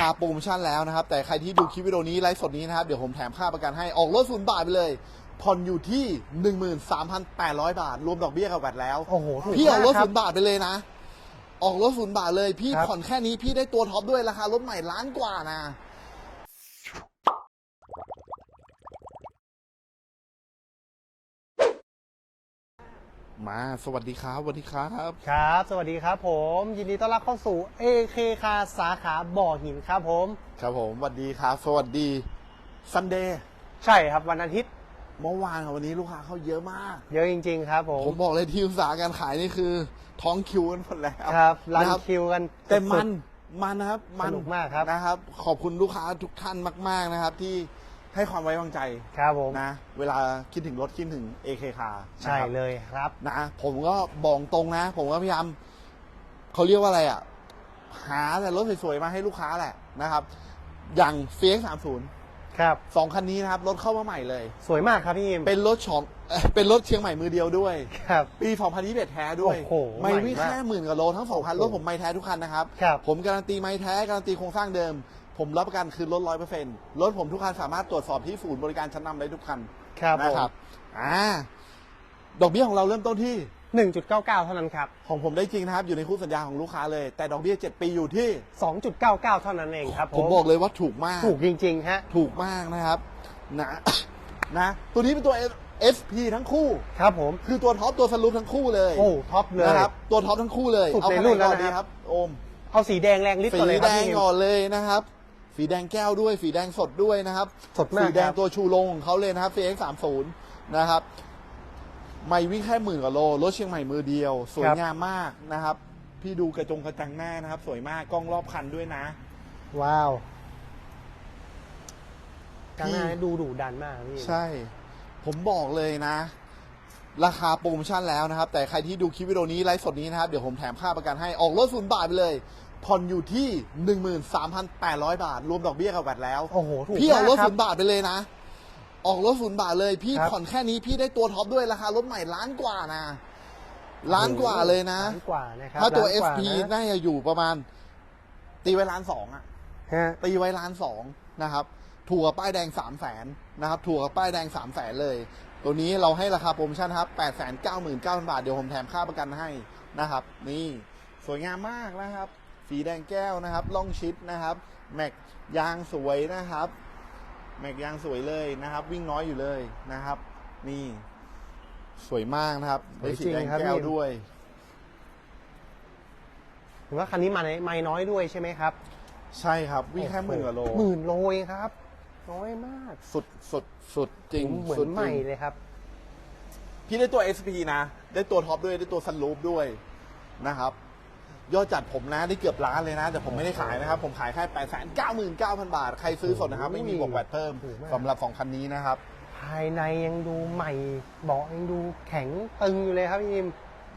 คาโปรโมชั่นแล้วนะครับ แต่ใครที่ดูคลิปวิดีโอนี้ไลฟ์สดนี้นะครับ เดี๋ยวผมแถมค่าประกันให้ออกรถศูนย์บาทไปเลย ผ่อนอยู่ที่ 13,800 บาท รวมดอกเบี้ยกับแวดแล้ว โอ้โหถูกพี่ออกรถมากครัศูบนย์บาทไปเลยนะ ออกรถศูนย์บาทเลย พี่ครับ ผ่อนแค่นี้พี่ได้ตัวท็อปด้วยราคารถใหม่ล้านกว่านะ มาสวัสดีครับสวัสดีครับครับ สวัสดีครับผม ยินดีต้อนรับเข้าสู่ AK คาสาขาบ่อหินครับผม ครับผมสวัสดีครับ สวัสดีซันเดย์ใช่ครับวันอาทิตย์เมื่อวานกับวันนี้ลูกค้าเข้าเยอะมาก เยอะจริง ๆ ครับผม ผมบอกเลยทีมอุตสาหการขายนี่คือ ท้องคิวกันหมดแล้วครับรันนะคิวกันแต่มันสุดมันนะครับมันสนุกมากครับนะครับ ขอบคุณลูกค้าทุกท่านมาก ๆนะครับ ที่ ให้ความไว้วางใจๆครับผมนะ เวลาคิดถึงรถคิดถึง AK คาใช่เลยครับนะผมก็บอกตรงนะ ผมก็พยายามเขาเรียกว่าอะไรอะ หาแต่รถสวยๆมาให้ลูกค้าแหละนะครับ อย่าง FX 30 ครับสองคันนี้นะครับ รถเข้ามาใหม่เลย สวยมากครับพี่อิมเป็นรถชอมเอ่อเป็นรถเชียงใหม่มือเดียวด้วย ครับ ปี2021แท้ด้วย โอ้โหไม่วิ่งใหม่มากแค่หมื่นกว่าโลทั้งสองคันโอ้รโหถผมไม่แท้ทุกคันนะครับครับ ผมการันตีไม่แท้การันตีโครงสร้างเดิม ผมรับประกันคือรถร้อยเปอร์เซ็นต์รถผมทุกคันสามารถตรวจสอบที่ศูนย์บริการชั้นนำได้ทุกคันครับผนะมครับอ่าดอกเบี้ยของเราเริ่มต้นที่หนึ่งจุดเก้าเก้าเท่านั้นครับ ของผมได้จริงนะครับ อยู่ในคู่สัญญาของลูกค้าเลย แต่ดอกเบี้ย 7 ปีอยู่ที่สองจุดเก้าเก้าเท่านั้นเองครับผมบอกเลยว่าถูกมาก ถูกจริงๆฮะถูกมากนะครับนะนะตัวนี้เป็นตัว SP ทั้งคู่ครับผมคือตัวท็อปตัวสรุปทั้งคู่เลยโอ้ท็อปเลยนะครับตัวท็อปทั้งคู่เลยสุดเอาในคันรุ่นไหนก่อนแล้วดีนะครับครับโอมเอาสีแดงแรงฤทธิ์สีก่อนเลยคแดรับงพี่อิมก่อนเลยนะครับ สีแดงแก้วด้วย สีแดงสดด้วยนะครับสดมากสีแดงครับ ตัวชูโรงของเขาเลยนะครับ CX 3 0นะครับไม่วิ่งแค่หมื่นกว่าโลรถเชียงใหม่มือเดียว สวยงามมากนะครับ พี่ดูกระจงกระจังหน้านะครับ สวยมากกล้องรอบคันด้วยนะ ว้าวกลางหน้าพี่ดูดุดันมากพี่ ใช่ ผมบอกเลยนะ ราคาโปรโมชั่นแล้วนะครับ แต่ใครที่ดูคลิปวิดีโอนี้ไลฟ์สดนี้นะครับ เดี๋ยวผมแถมค่าประกันให้ออกรถศูนย์บาทไปเลย ผ่อนอยู่ที่ 13,800 บาท รวมดอกเบี้ยกับแวดแล้ว โอ้โห ถูกพี่ออกรถมากคศูบ นย์บาทไปเลยนะ ออกรถศูนย์บาทเลย พี่ครับ ผ่อนแค่นี้พี่ได้ตัวท็อปด้วยราคารถใหม่ล้านกว่านะ ล้านกว่าเลยนะ ล้านกว่านะครับถ้าตัว ล้นก FP นะน่าจะอยู่ประมาณ ตีไว้ล้านสองอะฮะ ตีไว้ล้านสองนะครับ ถูกกับป้ายแดงสามแสนนะครับ ถูกกับป้ายแดงสามแสนเลย ตัวนี้เราให้ราคาโปรโมชั่นครับแปดแสนเก้าหมื่นเก้าพันบาท เดี๋ยวผมแถมค่าประกันให้นะครับ นี่ สวยงามมากนะครับ สีแดงแก้วนะครับล่องชิดนะครับ แม็กยางสวยนะครับ แม็กยางสวยเลยนะครับ วิ่งน้อยอยู่เลยนะครับ นี่ สวยมากนะครับได้สีแดงแก้วด้วย เห็นว่าคันนี้มาในไม่น้อยด้วยใช่ไหมครับใช่ครับ วิ่งแค่หมื่นกว่าโล หมื่นโลเองครับ น้อยมากสุดสุดสุดจริงเหมือสุนดใหจม่ริงเลยครับ พี่ได้ตัว SP นะ ได้ตัวท็อปด้วยได้ตัวซันรูฟด้วยนะครับ ยอดจัดผมนะได้เกือบล้านเลยนะ แต่ผมไม่ได้ขายนะครับ ผมขายแค่8 9 9 0 0 0บาท ใครซื้อสดนะครับ ไม่มีบวกแวดเพิ่มถูกมาก สำหรับสองคันนี้นะครับ ภายในยังดูใหม่เบาะยังดูแข็งตึงอยู่เลยครับพี่อิม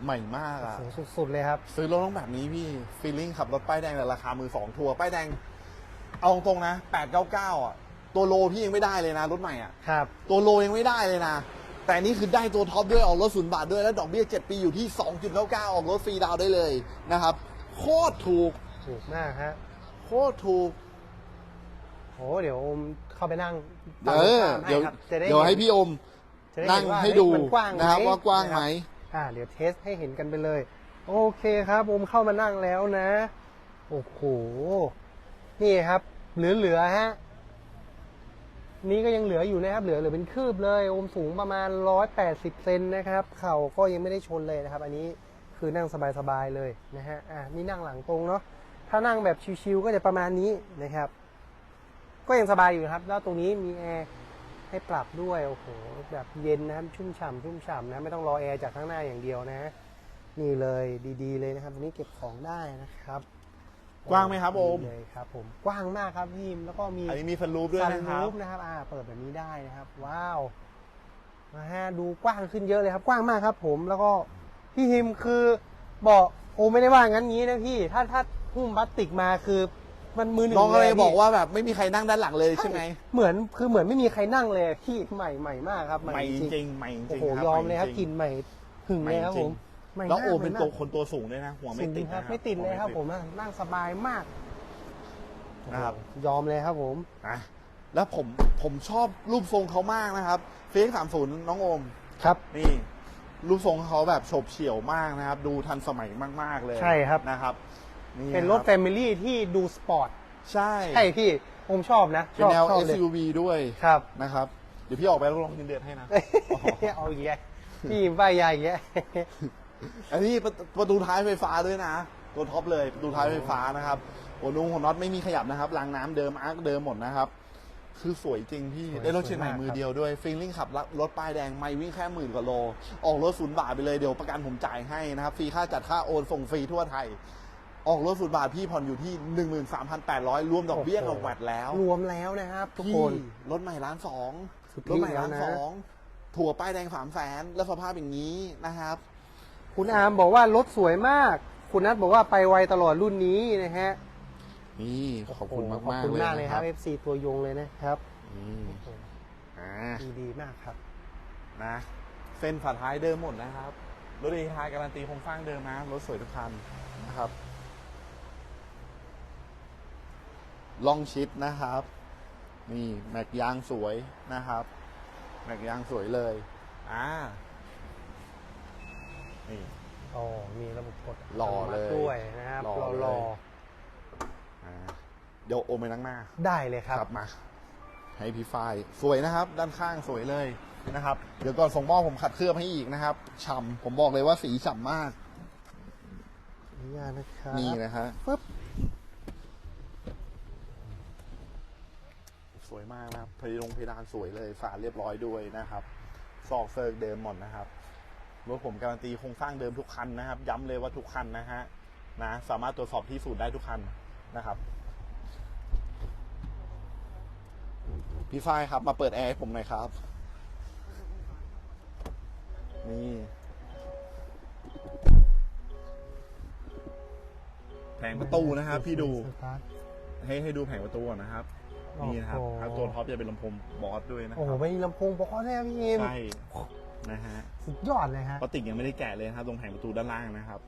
ใหม่มากอะโอ้โหสุดๆเลยครับ ซื้อรถต้องแบบนี้พี่ฟีลลิ่งขับรถป้ายแดงแต่ราคามือสองทัวร์ป้ายแดง เอาตรงๆนะ899อะตัวโลพี่ยังไม่ได้เลยนะรถใหม่อะ ครับ ตัวโลยังไม่ได้เลยนะ แต่อันนี่คือได้ตัวท็อปด้วยออกรถศูนย์บาทด้วย แล้วดอกเบี้ย 7 ปีอยู่ที่ 2.99 ออกรถฟรีดาวน์ได้เลยนะครับ โคตรถูก ถูกมากฮะ โคตรถูกโอ้เดี๋ยวอมเข้าไปนั่งเออฝั่งตรงข้ามเดี๋ยวครับจะได้เดี๋ยวให้นพี่อมจะได้นั่งเนว่าให้ดูเฮ้ยมันกว้างนะครับไหมว่ากว้างไหมอ่า เดี๋ยวเทสให้เห็นกันไปเลย โอเคครับอมเข้ามานั่งแล้วนะ โอ้โห นี่ครับ เหลือๆฮะ นี่ก็ยังเหลืออยู่นะครับเหลือเหลือเป็นคืบเลยโอมสูงประมาณ 180 เซนนะครับ เข่าก็ยังไม่ได้ชนเลยนะครับ อันนี้คือนั่งสบายๆเลยนะฮะอ่านี่นั่งหลังตรงเนาะถ้านั่งแบบชิวๆก็จะประมาณนี้นะครับ ก็ยังสบายอยู่ครับ แล้วตรงนี้มีแอร์ให้ปรับด้วยโอ้โหแบบเย็นนะครับชุ่มฉ่ำชุ่มฉ่ำนะไม่ต้องรอแอร์จากข้างหน้าอย่างเดียวนะ นี่เลยดีๆ เลยนะครับตรงนี้เก็บของได้นะครับ กว้างไหมครับโอมดีเลยครับผมกว้างมากครับพี่แล้วก็มีอันนี้มีฟันรูปด้วยซันนะครับรูฟนะครับ อ่า เปิดแบบนี้ได้นะครับ ว้าวมาฮะดูกว้างขึ้นเยอะเลยครับ กว้างมากครับ ผมแล้วก็พี่ฮิมคือบอกโอ้ไม่ได้ว่างั้นงี้นะพี่ ถ้าถ้าหุ้มพลาสติกมาคือมันมือหนึ่งน้องก็เลยพี่บอกว่าแบบไม่มีใครนั่งด้านหลังเลยใช่ไหมเหมือนคือเหมือนไม่มีใครนั่งเลยพี่ใหม่ใหม่มากครับใหม่จริงๆใหม่จโอ้ริงโหๆครับยอมเลยครับใหกลินใหม่หึงเลยครับผม ใหม่แล้วากโอมเป็นใหากตัวคนตัวสูงด้วยนะ หัวไม่สูงติดครับนะไม่ติดเลยครับ หัวผมอะนั่งสบายมากนะครับยอมเลยครับผม นะแล้วผมผมชอบรูปทรงเขามากนะครับเฟกสามศูนย์น้องโอม ครับ นี่ รูปทรงเขาแบบโฉบเฉี่ยวมากนะครับ ดูทันสมัยมาก ๆ เลยใช่ครับ นะครับนี่เป็นรถคแฟบมิลี่ที่ดูสปอร์ตใช่ใช่พี่ผมชอบนะเป็ชนอบแนว ชอบเลย SUV ด้วยครับ นะครับ เดี๋ยวพี่ออกไปลองเงินเดือนให้นะ เอาอีกแล้วพี่ใบใหญ่อีกแล้ว อันนี้ประประตูท้ายไฟฟ้าด้วยนะ ตัวท็อปเลยประตูท้ายไฟฟ้านะครับหัวนุ่งหัวน็อตไม่มีขยับนะครับรางน้ำเดิมอาร์คเดิมหมดนะครับ คือสวยจริงพี่ สวยได้รถเชียงใหม่สวยมาก มือเดียวด้วยฟีลลิ่งขับรถป้ายแดงไม่วิ่งแค่หมื่นกว่าโล ออกรถศูนย์บาทไปเลยเดี๋ยวประกันผมจ่ายให้นะครับฟรีค่าจัดค่าโอนส่งฟรีทั่วไทย ออกรถศูนย์บาทพี่ผ่อนอยู่ที่ 13,800 รวมดอกเบี้ยกับแวดแล้ว รวมแล้วนะครับ ทุกพี่คนรถใหม่ล้านสองสุดรถใหม่ล้านแล้วนะ สองถั่วป้ายแดงสามแสนแล้วสภาพอย่างนี้นะครับ คุณอาร์มบอกว่ารถสวยมาก คุณนัทบอกว่าไปไวตลอดรุ่นนี้นะฮะนี่ขอบคุณมากขอบมากคุณเลยมากเลยนะคครัรับบ FC ตัวยงเลยนะครับอืมอ่าดีดีมากครับนะเส้นฝาท้ายเดิมหมดนะครับรถเอทายการันตีโครงสร้างเดิมนะรถสวยทุกคันนะครับลองชิดนะครับ นี่แม็กยางสวยนะครับ แม็กยางสวยเลย อ่านี่ อ๋อมีระบบกดหล่อเลยด้วยนะครับหล่อรอเลยรออ่าเดี๋ยวโอมไปนั่งหน้า ได้เลยครับมาให้พี่ฝ้ายสวยนะครับ ด้านข้างสวยเลยนะครับ เดี๋ยวก่อนส่งมอบผมขัดเคลือบให้อีกนะครับฉ่ำผมบอกเลยว่าสีฉ่ำมากอนุญาตนะครับนี่นะฮะปึ๊บสวยมากนะครับเพดงเพดานสวยเลยฝาเรียบร้อยด้วยนะครับซอกเซิร์กเดิมหมดนะครับ รถผมการันตีโครงสร้างเดิมทุกคันนะครับ ย้ำเลยว่าทุกคันนะฮะนะสามารถตรวจสอบที่สูตรได้ทุกคันนะครับพี่ฝ้ายครับ มาเปิดแอร์ให้ผมหน่อยครับ นี่แผงประตูนะครับ พี่ดูสตาร์ทให้ให้ดูแผงประตูก่อนนะครับโอ้โหนี่นะครับแล้วตัวท็อปจะเป็นลำโพงบอสด้วยนะคโอ้โหรับไม่มีลำโพงเพราะแน่พี่เอ็มใช่ นะฮะสุดยอดเลยฮะปติกยังไม่ได้แกะเลยนะครับตรงแผงประตูด้านล่างนะครับ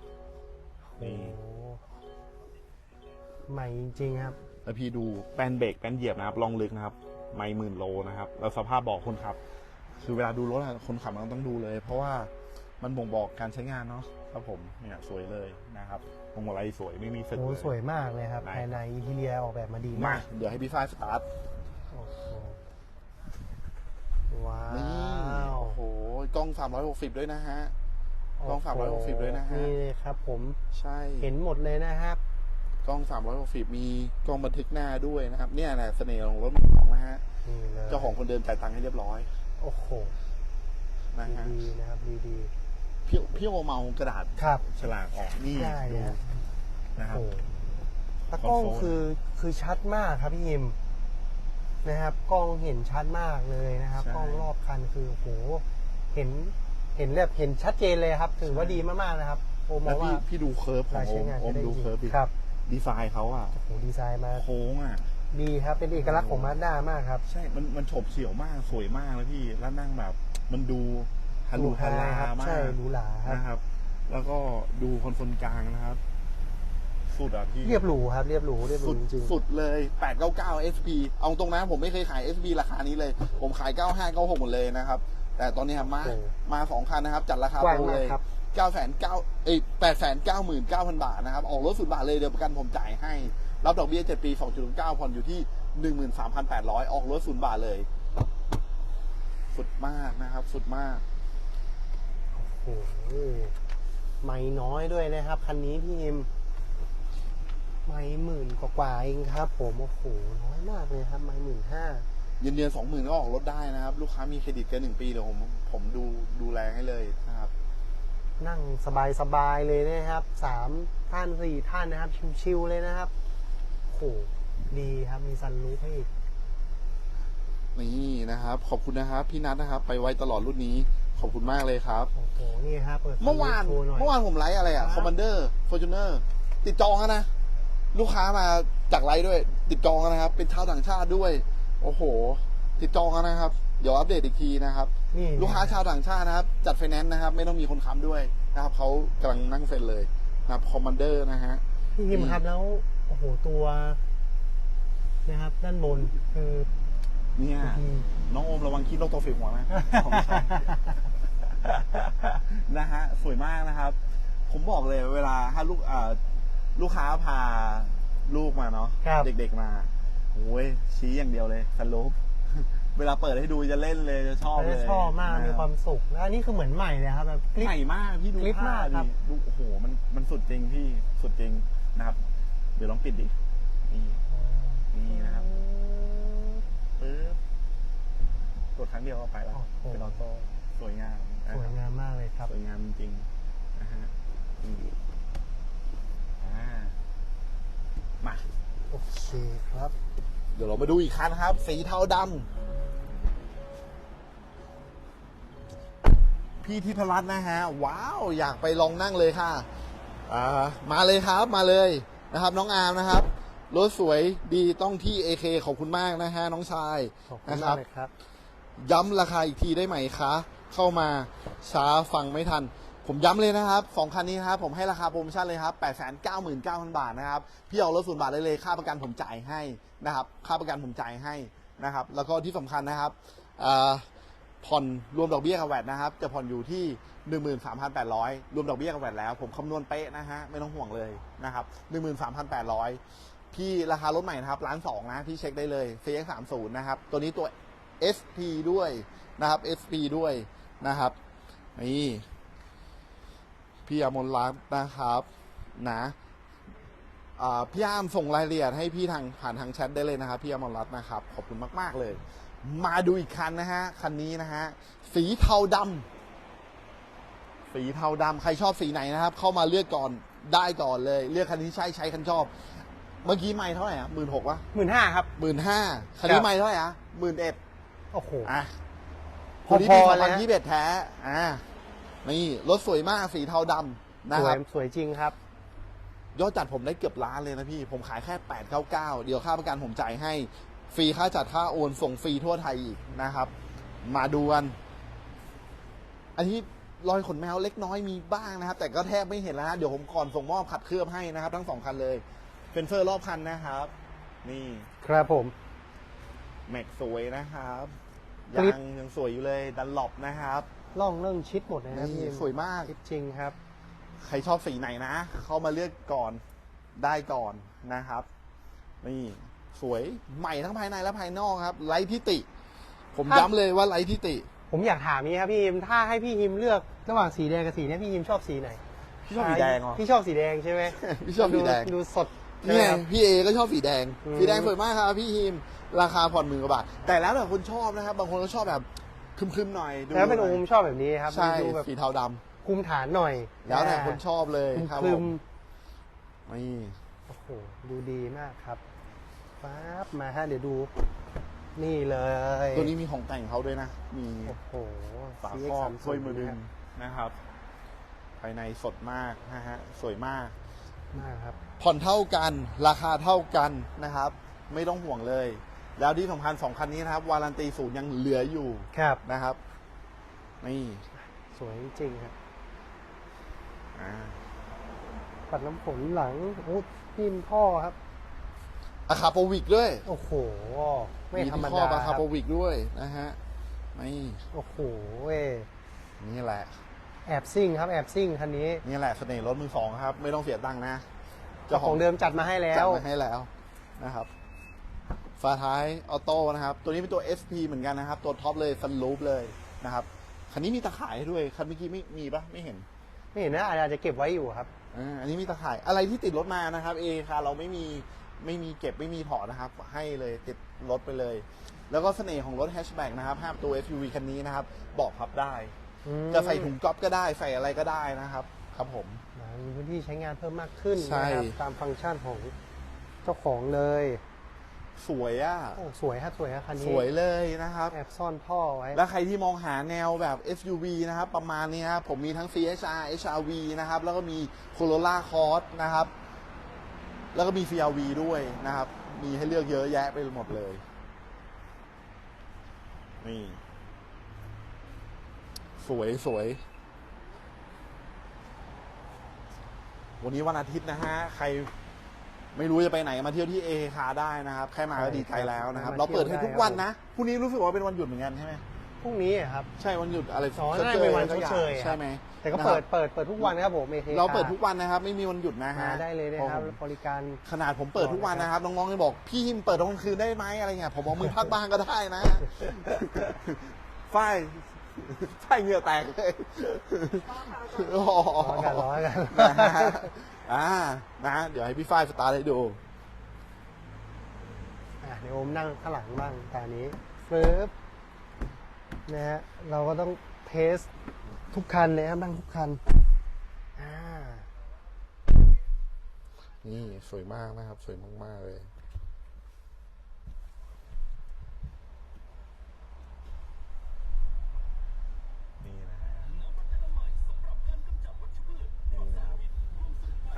นี่โอ้โหใหม่จริงๆครับ แล้วพี่ดูแป้นเบรกแป้นเหยียบนะครับลองลึกนะครับ ไม่หมื่นโลนะครับแล้วสภาพเบอกคนขับ คือเวลาดูรถอะคนขับมันต้องดูเลย เพราะว่ามันบ่งบอกการใช้งานเนาะครับผมเนี่ยสวยเลยนะครับพวงมาลัยสวยไม่มีสึกโอ้เลย สวยมากเลยครับ ได้ ภายในอินทีเรียออกแบบมาดีมามาก เดี๋ยวให้พี่ฝ้ายสตาร์ท โอ้โหว้า นี่ ว โอ้โหกล้ อง 360 ด้วยนะฮะกล้องโโห360 ด้วยนะฮะนี่เลยครับ ผมใช่เห็นหมดเลยนะครับกล้อง 360 มีกล้องบันทึกหน้าด้วยนะครับ เนี่ยแหละเสน่ห์ของรถมือสองนะฮะนี่เลยเจ้าของคนเดิมจ่ายตังค์ให้เรียบร้อย โอ้โหนะฮะดีๆนะครับดีพี่พี่โอเมากระดาษๆครับฉลากออกนี่ได้ดูฮะนะครับโอ้ตากล้องคอนโซลคือคือชัดมากครับพี่ยิมนะครับ กล้องเห็นชัดมากเลยนะครับ กล้องรอบคันคือโอ้โห เห็นเห็นแบบเห็นชัดเจนเลยครับ ถือว่าดีมากๆนะครับ โอมมแล้อวงว่าพี่พี่ดูเคิร์ฟขอรางยโอใช้มงานโอมใช้ได้ดูจริงเคิร์ฟดิครับดีไซน์เขาอะโอ้โหดีไซน์มาโค้งอะดีครับ เป็นเอกลักษณ์ของมาด้ามากครับ ใช่มันมันโฉบเฉี่ยวมากสวยมากเลยพี่แล้วนั่งแบบ มันดูฮารุฮาราครับมาใช่กหรูหราครับนะครับ แล้วก็ดูคอนโซลกลางนะครับ สุดอะพี่ เรียบหรูครับ เรียบหรูเรียบหรูสุดจริงๆ สุดเลย 899 SP เอาตรงนะผมไม่เคยขาย SP ราคานี้เลย ผมขาย 95 96 หมดเลยนะครับ แต่ตอนนี้ครับมา โอ้มาสองคันนะครับ จัดราคากว้างโปรมากเลยครับ9 9 0 0 0เอ้ย899,000บาทนะครับ ออกรถสุดบาทเลยเดี๋ยวประกันผมจ่ายให้ รับดอกเบี้ย7ปี2.9ผ่อนอยู่ที่13,800ออกรถศูนย์บาทเลย สุดมากนะครับ สุดมาก โอ้โหไม่น้อยด้วยนะครับ คันนี้พี่ยิมไม่หมื่นกว่าๆเองครับ ผมโอ้โหน้อยมากเลยครับ ไม่หมื่นห้า เงินเดือนสองหมื่นก็ออกรถได้นะครับ ลูกค้ามีเครดิตเกินหนึ่งปีเดี๋ยวผมผมดูดูแลให้เลยนะครับ นั่งสบายๆเลยนะครับสามท่านสี่ท่านนะครับ ชิวๆเลยนะครับโอ้โหดีครับมีซันรูฟให้อีกนี่นะครับ ขอบคุณนะครับ พี่นัทนะครับ ไปไว้ตลอดรุ่นนี้ ขอบคุณมากเลยครับ โอ้โหนี่ครับเปิดเมื่อวานโชว์หน่อยเมื่อวานผมไลฟ์อะไรครัอะบคอมมานเดอร์ฟอร์จูเนอร์ติดจองแล้วนะ ลูกค้ามาจากไลฟ์ด้วย ติดจองแล้วนะครับ เป็นชาวต่างชาติด้วย โอ้โห ติดจองแล้วนะครับ เดี๋ยวอัปเดตอีกทีนะครับ นี่ลูกค้าชาวต่างชาตินะครับ จัดไฟแนนซ์นะครับ ไม่ต้องมีคนค้ำด้วยนะครับเขากำลังนั่งเซ็นเลยนะครับคอมมานเดอร์นะฮะ พี่ยิมนี่ครับแล้วโอ้โหตัวนะครับ ด้านบนคือเนี่ยอืม น้องโอมระวังคิดโรคตัวฝีหัวนะผมไม่ใช่ นะฮะสวยมากนะครับ ผมบอกเลยเวลาถ้าลูกอ่าลูกค้าพาลูกมาเนาะครับ เด็กๆมา โอ้ยชี้อย่างเดียวเลยสรุปเวลาเปิดให้ดูจะเล่นเลยจะชอบเลยชอบมากนะมีความสุขแล้วอันนี้คือเหมือนใหม่เลยครับแบบคลิปใหม่มากพี่ดูคลิปผ้ามากครัดิบดูโอ้โหมันมันสุดจริงพี่สุดจริงนะครับ เดี๋ยวลองปิดดินี่นี่นะครับปึ๊บกดครั้งเดียวก็ไปแล้วโอ้โหเป็นออโต้สวยงามนะสวยครับงามมากเลยครับสวยงามจริงๆนะฮะนี่อ่ามา โอเคครับ เดี๋ยวเรามาดูอีกคันนะครับ สีเทาดำพี่ทิพรัตน์นะฮะ ว้าว อยากไปลองนั่งเลยค่ะอ่ามาเลยครับมาเลยนะครับ น้องอาร์มนะครับรถสวยดีต้องที่ AK ขอบคุณมากนะฮะน้องชายขอบคุณนะคมารักบ เลยครับ ย้ำราคาอีกทีได้ไหมคะ เข้ามาช้าฟังไม่ทัน ผมย้ำเลยนะครับสองคันนี้นะครับผมให้ราคาโปรโมชั่นเลยครับ 8 9 9 0 0 0 บาทนะครับ พี่เอารถศูนย์บาทได้เลย ค่าประกันผมจ่ายให้นะครับ ค่าประกันผมจ่ายให้นะครับ แล้วก็ที่สำคัญนะครับผ่อนรวมดอกเบี้ยกับแวดนะครับ จะผ่อนอยู่ที่ 13,800 รวมดอกเบี้ยกับแวดแล้ว ผมคำนวณเป๊ะนะฮะ ไม่ต้องห่วงเลยนะครับ 13,800พี่ราคารถใหม่นะครับล้านสองนะพี่เช็คได้เลย CX30 นะครับ ตัวนี้ตัว SP ด้วยนะครับ SP ด้วยนะครับ นี่ พี่อมรรัตน์นะครับนะอ่าพี่อามส่งรายละเอียดให้พี่ทางผ่านทางแชทได้เลยนะครับ พี่อมรรัตน์นะครับ ขอบคุณมาก ๆ เลย มาดูอีกคันนะฮะ คันนี้นะฮะ สีเทาดำสีเทาดำใครชอบสีไหนนะครับ เข้ามาเลือกก่อนได้ก่อนเลย เลือกคันที่ใช่ใช้คันชอบ เมื่อกี้ไม่เท่าไหร่อะหมื่นหกวะหมื่นห้าครับหมื่นห้าคันครันี้บไม่เท่าไหร่อะหมื่นเอ็ดโอ้โหอะพตัอวนี้ๆปีเลสอยงพันนะยี่สิบเอ็ดแท้อ่า นี่รถสวยมากสีเทาดำนะสควรัยบ สวยจริงครับ ยอดจัดผมได้เกือบล้านเลยนะพี่ ผมขายแค่แปดเก้าเก้าเดี๋ยวค่าประกันผมจ่ายให้ ฟรีค่าจัดค่าโอนส่งฟรีทั่วไทยอีกนะครับ มาดูกัน อันนี้รอยขนแมวเล็กน้อยมีบ้างนะครับ แต่ก็แทบไม่เห็นแล้วนะเดี๋ยวผมก่อนส่งมอบขัดเคลือบให้นะครับ ทั้งสองคันเลยเฟนเฟอร์รอบคันนะครับ นี่ครับผม แม็กสวยนะครับคลิปยังยังสวยอยู่เลยดันหลบนะครับ ล่องเรื่องชิดหมดเลยนะนี่พี่สวยมาก ชิดจริงครับ ใครชอบสีไหนนะ เข้ามาเลือกก่อนได้ก่อนนะครับ นี่สวยใหม่ทั้งภายในและภายนอกครับ ไร้ทิติ ผมครับ ย้ำเลยว่าไร้ทิติ ผมอยากถามนี้ครับพี่ฮิมถ้าให้พี่ฮิมเลือกระหว่างสีแดงกับสีเนี้ยพี่ฮิมชอบสีไหนพี่ชอบสีแดงเหรอ พี่ชอบสีแดงใช่ไหมพี่ชอบสีแดง ดูสดเนี่ยใช่ไหมครับ พี่เอก็ชอบสีแดง อืม สีแดงสวยมากครับพี่ฮิม ราคาผ่อนหมื่นกว่าบาท แต่แล้วแต่คนชอบนะครับ บางคนก็ชอบแบบ คึมๆหน่อยดูแล้วเป็นหโอน่อยมชอบแบบนี้ครับใช่ดูแบบสีเทาดำคุมฐานหน่อยแล้วแต่คนชอบเลยครับคลึผมมนี่โอ้โหดูดีมากครับปั๊บมาฮะเดี๋ยวดู นี่เลย ตัวนี้มีของแต่งเขาด้วยนะ มีโอ้โหฝาครอบ CX30 ถ้วยมือดึงนะนะครับ ภายในสดมากนะฮะสวยมากมากครับ ผ่อนเท่ากัน ราคาเท่ากันนะครับ ไม่ต้องห่วงเลย แล้วที่สำคัญสองคันนี้นะครับ วารันตีศูนย์ยังเหลืออยู่ครับ นะครับ นี่สวยจริงๆครับ อ่าปัดน้ำฝนหลังโอ้พิมพ่อครับอะคาโปวิกด้วยโอ้โห ไม่ธรรมที่ข้อดาอะคคารับโปวิกด้วยนะฮะนี่โอ้โหเว้ยนี่แหละ แอบซิ่งครับ แอบซิ่งคันนี้นี่แหละเสน่ห์รถมือสองครับ ไม่ต้องเสียตังค์นะเจ้าของเดิมจัดมาให้แล้จัดว มาให้แล้วนะครับ ฝาท้ายออโต้นะครับ ตัวนี้เป็นตัว SP เหมือนกันนะครับ ตัวท็อปเลยซันลูปเลยนะครับ คันนี้มีตะข่ายให้ด้วย คันเมื่อกี้ไม่มีปะไม่เห็นไม่เห็นนะอาจจะเก็บไว้อยู่ครับอ่าอันนี้มีตะข่ายอะไรที่ติดรถมานะครับเอค่ะเราไม่มีไม่มีเก็บไม่มีถอดนะครับ ให้เลยติดรถไปเลย แล้วก็เสน่ห์ของรถแฮชแบ็กนะครับภาพตัว SUV คันนี้นะครับเบอกพับได้อืมจะใส่ถุงก๊อฟก็ได้ใส่อะไรก็ได้นะครับ ครับผมนะมีพื้นที่ใช้งานเพิ่มมากขึ้นใช่นะครับตามฟังก์ชันของเจ้าของเลย สวยอะโอ้สวยครับสวยครับคันนี้สวยเลยนะครับ แอบซ่อนท่อไว้ แล้วใครที่มองหาแนวแบบ SUV นะครับ ประมาณนี้ครับผมมีทั้ง CHR HRV นะครับ แล้วก็มี Corolla Cross นะครับ แล้วก็มี CRV ด้วยนะครับ มีให้เลือกเยอะแยะไปหมดเลย นี่ สวยสวยวันนี้วันอาทิตย์นะฮะ ใคร ไม่รู้จะไปไหนมาเที่ยวที่เอคาได้นะครับ แค่มาก็ดีใจแล้วนะครับใช่ครับเราเปิดให้ทุกวันมาเที่ยวได้นะพรุ่งนี้รู้สึกว่าเป็นวันหยุดเหมือนกันใช่ไหมพรุ่งนี้อะครับ ใช่วันหยุดอะไรอ๋อน่าจะเป็นวันชดเชยใช่ไหมแต่ก็นะครับเปิดเปิดเปิดทุกวันครับผมเอเราเปิดทุกวันนะครับ ไม่มีวันหยุดนะฮะมาได้เลยนะครับโอ้โหบริการขนาดผมเปิดทุกวันนะครับน้องๆยังบอกพี่หิมเปิดตอนกลางคืนได้ไหมอะไรเงี้ยผมบอกมือพักบ้างก็ได้นะฝ้ายฝ้ายเหงื่อแตกเลยโอ้โหร้อนกันร้อนกันนะฮะ อ่านะ เดี๋ยวให้พี่ฝ้ายสตาร์ทให้ดูอะเดี๋ยวโอมนั่งข้างหลังบ้างตอนนี้ปึ๊บนะฮะเราก็ต้องเทสทุกคันเลยครับนั่งทุกคันอ่า นี่สวยมากนะครับ สวยมาก ๆ เลย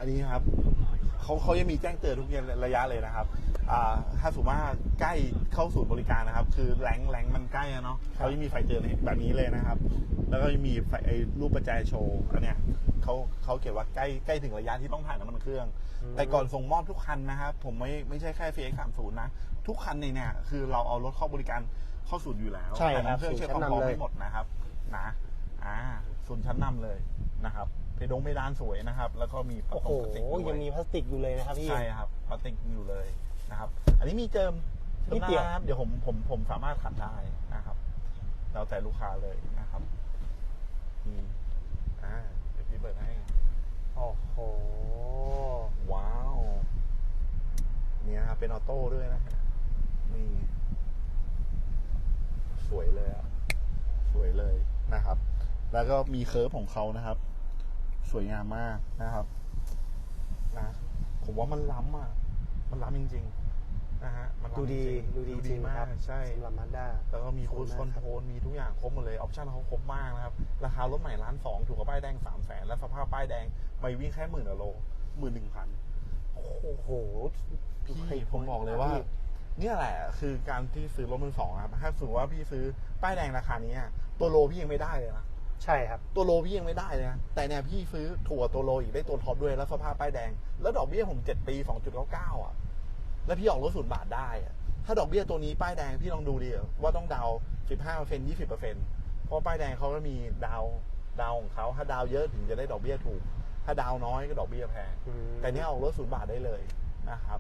นนี้ครับเขาเขายังมีแจ้งเตือนทุกระยะเลยนะครับอ่าถ้าสมมติว่าใกล้เข้าศูนย์บริการนะครับ คือแรงแรงมันใกล้อะเนาะเขายังมีไฟเตือนแบบนี้เลยนะครับ แล้วก็ยังมีไฟไอ้รูปประแจโชว์อันเนี้ยเขาเขาเขียนว่าใกล้ใกล้ถึงระยะที่ต้องถ่ายน้ำมันเครื่อง แต่ก่อนส่งมอบทุกคันนะครับ ผมไม่ไม่ใช่แค่ CX 3 0นะ ทุกคันในเนี่ยคือเราเอารถเข้าบริการเข้าศูนย์อยู่แล้วใช่ครับถ่ายน้ำเครื่องเช็คความพร้อมศูนย์ชั้นนำเลยให้หมดนะครับ นะ อ่าศูนย์ชั้นนำเลยนะครับ เพดงเพดานสวยนะครับ แล้วก็มีประโอ้โหตูพลาสติกด้วยยังมีพลาสติกอยู่เลยนะครับพี่ ใช่ครับพลาสติกอยู่เลยนะครับ อันนี้มีเจิมนิดเดียวนะครับเดี๋ยวผมผมผมสามารถขัดได้นะครับ แล้วแต่ลูกค้าเลยนะครับนี่อ่าเดี๋ยวพี่เปิดให้ โอ้โห ว้าว เนี่ยครับเป็นออโต้ด้วยนะฮะนี่ สวยเลยอะสวยเลยนะครับ แล้วก็มีเคิร์ฟของเขานะครับ สวยงามมากนะครับนะผมว่ามันล้ำอะ มันล้ำจริงๆนะฮะมันล้ำดูดีจริงๆดูดีจริงมาครักบใช่ สำหรับมาด้า แล้วก็มีสคูวยสมากคอนครัโทบรลมีทุกอย่างครบหมดเลย ออปชั่นเขาครบมากนะครับ ราคารถใหม่ล้านสองถูกกับป้ายแดงสามแสนและสภาพป้ายแดงไม่วิ่งแค่หมื่นโลหมื่นหนึ่งพันโอ้โห พี่ผมบอกเลยว่า เนี่ยแหละ คือการที่ซื้อรถมือสองครับถ้าสมมติว่าพี่ซื้อป้ายแดงราคานี้อะตัวโลพี่ยังไม่ได้เลยนะ ใช่ครับ ตัวโลพี่ยังไม่ได้เลยนะแต่เนี่ยพี่ซื้อถั่วตัวโลอีกได้ตัวท็อปด้วยแล้วสภาพป้ายแดง แล้วดอกเบี้ยผมเจ็ดปีสองจุดเก้าเก้าอะแล้วพี่ออกรถศูนย์บาทได้อะถ้าดอกเบี้ยตัวนี้ป้ายแดงพี่ลองดูดิว่าต้องดาวสิบห้าเปอร์เซ็นยี่สิบเปอร์เซ็นเพราะป้ายแดงเขาก็มีดาวดาวของเขาถ้าดาวเยอะถึงจะได้ดอกเบี้ยถูก ถ้าดาวน้อยก็ดอกเบี้ยแพงอืมแต่เนี้ยออกรถศูนย์บาทได้เลยนะครับ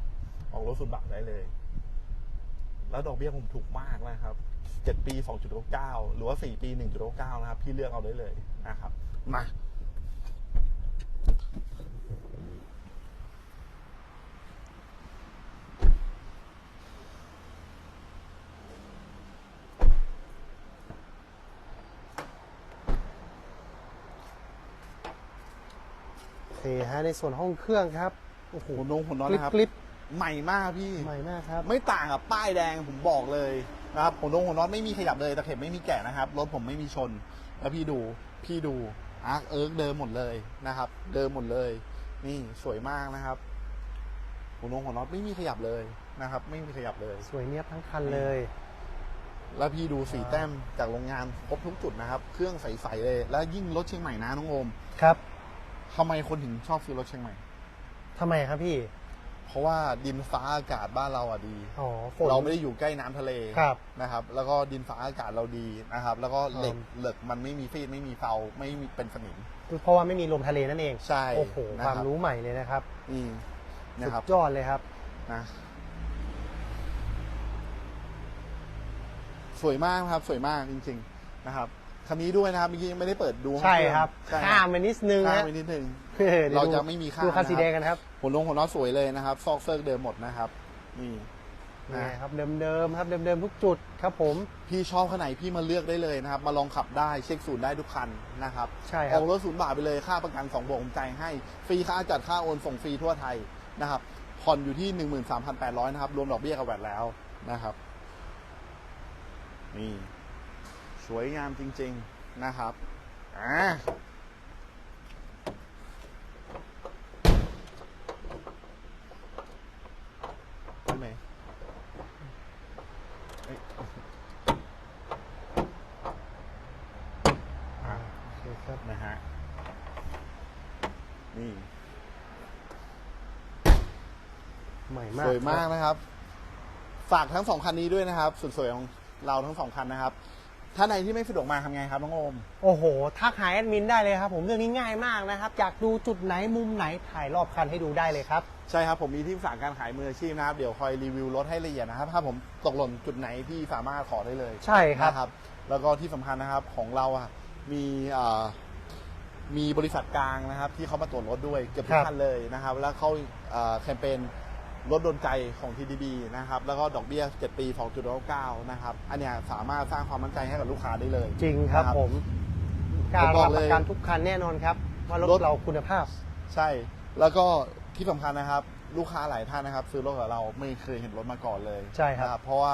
ออกรถศูนย์บาทได้เลย แล้วดอกเบี้ยผมถูกมากนะครับเจ็ดปีสองจุดเก้าหรือว่าสี่ปีหนึ่งจุดเก้านะครับ พี่เลือกเอาได้เลยนะครับ มาโอเคฮะในส่วนห้องเครื่องครับ โอ้โหหัวนงหัวนอนกริบนะครับกริบ ใหม่มากพี่ ใหม่มากครับ ไม่ต่างกับป้ายแดงผมบอกเลยนะครับหัวนงหัวน็อตไม่มีขยับเลยตะเข็บไม่มีแกะนะครับรถผมไม่มีชน แล้วพี่ดูพี่ดูอาร์คเอิร์กเดิมหมดเลยนะครับ เดิมหมดเลย นี่สวยมากนะครับหัวนงหัวน็อตไม่มีขยับเลยนะครับ ไม่มีขยับเลย สวยเนียบทั้งคันเลย แล้วพี่ดูสีแต้มจากโรงงานครบทุกจุดนะครับ เครื่องใสๆเลย แล้วยิ่งรถเชียงใหม่นะน้องโอมครับทำไมคนถึงชอบซื้อรถเชียงใหม่ทำไมครับพี่ เพราะว่าดินฟ้าอากาศบ้านเราอะดีอ๋อฝน เราไม่ได้อยู่ใกล้น้ำทะเลครับนะครับ แล้วก็ดินฟ้าอากาศเราดีนะครับ แล้วก็เหล็กอืมเหล็กมันไม่มีฟีดไม่มีเฟาไม่มีเป็นสนิมเพราะว่าไม่มีลมทะเลนั่นเองใช่โอ้โหนะคครัวาบมรู้ใหม่เลยนะครับนี่นะสุครับดยอดเลยครับ นะสวยมากครับสวยมากจริง ๆนะครับ คันนี้ด้วยนะครับเมื่อกี้ยังไม่ได้เปิดดูห้องใช่เองครับใช่ข้ามไปนิดนึงข้ามฮะไปนิดนึงดี๋ยวเราดูจะไม่มีข้ามดูคันสีนะครับแดงกันครับหัวลงหัวน็อตสวยเลยนะครับ ซอกเซิร์กเดิมหมดนะครับนี่นี่นะครับเดิมๆครับเดิมๆทุกจุดครับผม พี่ชอบขนาดไหนพี่มาเลือกได้เลยนะครับ มาลองขับได้เช็คศูนย์ได้ทุกคันนะครับใช่คอรัอบกรถศูนย์บาทไปเลยค่าประกัน2บวกผมจ่ายให้ฟรีค่าจัดค่าโอนส่งฟรีทั่วไทยนะครับผ่อนอยู่ที่ 13,800 นะครับ รวมดอกเบี้ยกับแวดแล้วนะครับนี่ สวยงามจริง ๆนะครับอ่าใช่ไหมเอ้ยอะโอเคครับนะฮะ นี่หม่มาก สวยมากนะครับ ฝากทั้งสองคันนี้ด้วยนะครับ สุดสวยของเราทั้งสองคันนะครับ ถ้าในที่ไม่สะดวกมาทำไงครับน้องโอม โอ้โห ทักหาแอดมินได้เลยครับ ผมเรื่องนี้ง่ายมากนะครับ อยากดูจุดไหนมุมไหนถ่ายรอบคันให้ดูได้เลยครับ ใช่ครับ ผมมีที่ปรึกษาการขายมืออาชีพนะครับ เดี๋ยวคอยรีวิวรถให้ละเอียดนะครับ ถ้าผมตกหล่นจุดไหนพี่สามารถขอได้เลยใช่ครับ นะครับแล้วก็ที่สำคัญนะครับของเราอะมีเอ่อมีบริษัทกลางนะครับ ที่เขามาตรวจรถด้วยเกือบทุคกรับ คันเลยนะครับ แล้วเขาเอ่อแคมเปญ รถโดนใจของ TDB นะครับ แล้วก็ดอกเบี้ย 7 ปี 2.99 นะครับ อันเนี้ยสามารถสร้างความมั่นใจให้กับลูกค้าได้เลย จริงครับนะผม การผมบอรักบเลยประกันทุกคันแน่นอนครับ ว่ารถรถ เราคุณภาพ ใช่ แล้วก็ที่สำคัญนะครับ ลูกค้าหลายท่านนะครับ ซื้อรถกับเราไม่เคยเห็นรถมาก่อนเลยใช่ครับ นะเพราะว่า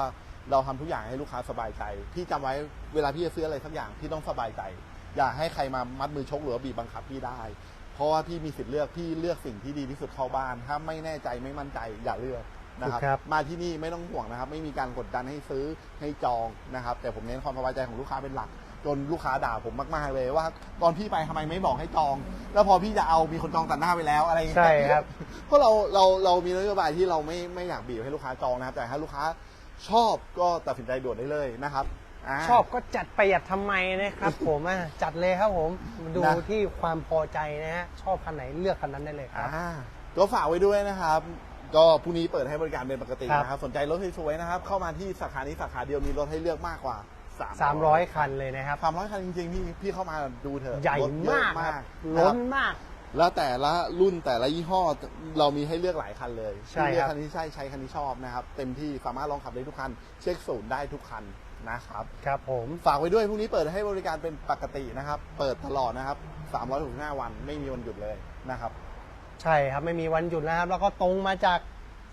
เราทำทุกอย่างให้ลูกค้าสบายใจ พี่จำไว้เวลาพี่จะซื้ออะไรสักอย่างพี่ต้องสบายใจ อย่าให้ใครมามัดมือชกหรือว่าบีบบังคับพี่ได้ เพราะว่าพี่มีสิทธิ์เลือกพี่เลือกสิ่งที่ดีที่สุดเข้าบ้าน ถ้าไม่แน่ใจไม่มั่นใจอย่าเลือกนะครับถูกครับ มาที่นี่ไม่ต้องห่วงนะครับ ไม่มีการกดดันให้ซื้อให้จองนะครับ แต่ผมเน้นความสบายใจของลูกค้าเป็นหลัก จนลูกค้าด่าผมมากๆเลยว่าตอนพี่ไปทำไมไม่บอกให้จอง แล้วพอพี่จะเอามีคนจองตัดหน้าไปแล้วอะไรอย่างเงี้ย ใช่ครับ เพราะเราเราเรามีนโยบายที่เราไม่ไม่อยากบีบให้ลูกค้าจองนะครับ แต่ถ้าลูกค้าชอบก็ตัดสินใจด่วนได้เลยนะครับาชอบก็จัดประหยัดทำไมนะครับ ผมอะจัดเลยครับผมดูนะ ที่ความพอใจนะฮะชอบคันไหนเลือกคันนั้นได้เลยครับ อ่าก็ฝากไว้ด้วยนะครับ ก็พรุ่งนี้เปิดให้บริการเป็นปกติครับ นะครับ สนใจรถสวยๆนะครับ เข้ามาที่สาขานี้สาขาเดียวมีรถให้เลือกมากกว่า300 คันเลยนะครับ สามร้อยคันจริงๆ พี่พี่เข้ามาดูเถอะใหญ่รถเยอะมากครับนะล้ครับนมาก แล้วแต่ละรุ่นแต่ละยี่ห้อเรามีให้เลือกหลายคันเลยใช่ที่เลือกครับ คันที่ใช่ใช้คันที่ชอบนะครับ เต็มที่สามารถลองขับได้ทุกคัน เช็คศูนย์ได้ทุกคัน นะครับ ครับผมฝากไว้ด้วยพรุ่งนี้เปิดให้บริการเป็นปกตินะครับ เปิดตลอดนะครับ 365 วันไม่มีวันหยุดเลยนะครับ ใช่ครับไม่มีวันหยุดนะครับ แล้วก็ตรงมาจาก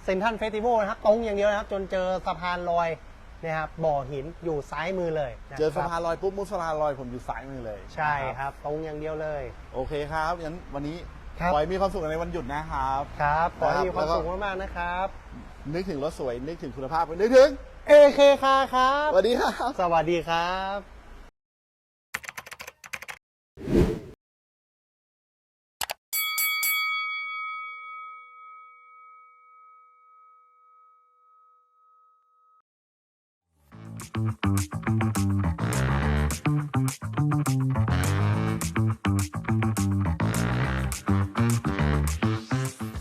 เซนทันเฟสติวัลนะครับ ตรงอย่างเดียวนะครับ จนเจอสะพานลอยนะครับบ่อหินอยู่ซ้ายมือเลยนะเจอสะคพารับนลอยปุ๊บมุสลานลอยผมอยู่ซ้ายมือเลยใช่นะครับ ตรงอย่างเดียวเลย โอเคครับงั้นวันนี้ครับขอให้มีความสุขในวันหยุดนะครับ ครับขอให้มีความแล้วก็สุขมากๆนะครับ นึกถึงรถสวยนึกถึงคุณภาพนึกถึง เอเคคาครับ สวัสดีครับ สวัสดีครับ